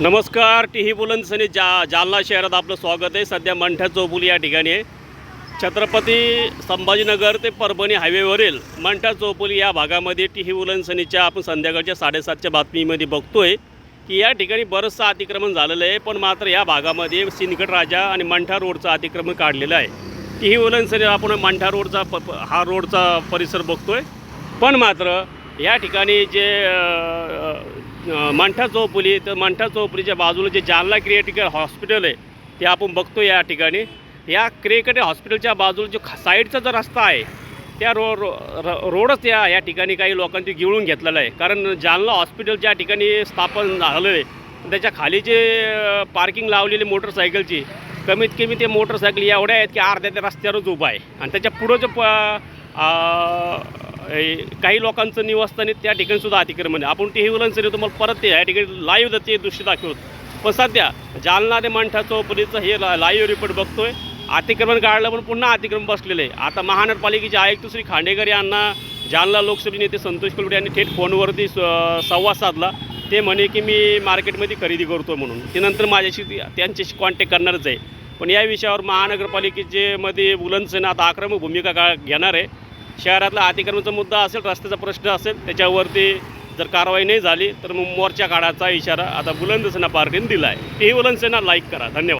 नमस्कार टी ही बुलंदसने जा जालना शहरात आपलं स्वागत आहे. सध्या मंठ्या चौफुली या ठिकाणी आहे. छत्रपती संभाजीनगर ते परभणी हायवेवरील मंठा चौफुली या भागामध्ये टी ही बुलंदसनीच्या आपण संध्याकाळच्या साडेसातच्या बातमीमध्ये बघतोय की या ठिकाणी बरंचसं अतिक्रमण झालेलं आहे पण मात्र या भागामध्ये सिंदगड राजा आणि मंठा रोडचं अतिक्रमण काढलेलं आहे. टी ही उलनसनी आपण मंठा रोडचा प हा रोडचा परिसर बघतोय. पण मात्र या ठिकाणी जे मंठा चौपुली तर मंठा चौपुलीच्या बाजूला जे जालना क्रिएटिकल हॉस्पिटल आहे ते आपण बघतो या ठिकाणी. या क्रिएटिकल हॉस्पिटलच्या बाजूला जो साईडचा जो रस्ता आहे त्या रो रो रोडच या या ठिकाणी काही लोकांनी गिळून घेतलेला आहे. कारण जालना हॉस्पिटल ज्या ठिकाणी स्थापन झालेलं आहे त्याच्याखाली जे पार्किंग लावलेली मोटरसायकलची कमीत कमी ते मोटरसायकल एवढ्या आहेत की अर्ध्या त्या रस्त्यावरच उभा आहे. आणि त्याच्या पुढं जो प काही लोकांचं निवासस्थान त्या ठिकाणीसुद्धा अतिक्रमण आहे. आपण टी व्ही वलनसरी तुम्हाला परत ते या ठिकाणी लाईव्ह जाते दृश्य दाखवत. पण सध्या जालना ते मांठा चौपडीचं हे लाईव्ह रिपोर्ट बघतोय. अतिक्रमण काढलं पण पुन्हा अतिक्रमण बसलेलं आहे. आता महानगरपालिकेचे आयुक्त श्री खांडेकर यांना जालना लोकसभा नेते संतोष कुलबे यांनी थेट फोनवरती स- संवाद साधला. ते म्हणे की मी मार्केटमध्ये खरेदी करतो म्हणून. ते नंतर माझ्याशी त्यांच्याशी कॉन्टॅक्ट करणारच आहे. पण या विषयावर महानगरपालिकेचे मध्ये बुलंदसेना आता आक्रमक भूमिका का घेणार आहे शहरातला अतिक्रमणचा मुद्दा असेल रस्त्याचा प्रश्न असेल त्याच्यावरती जर कारवाई नाही झाली तर मग मोर्चा काढायचा इशारा आता बुलंदसेना पार्टीने दिला आहे तेही बुलंदसेना लाईक करा. धन्यवाद.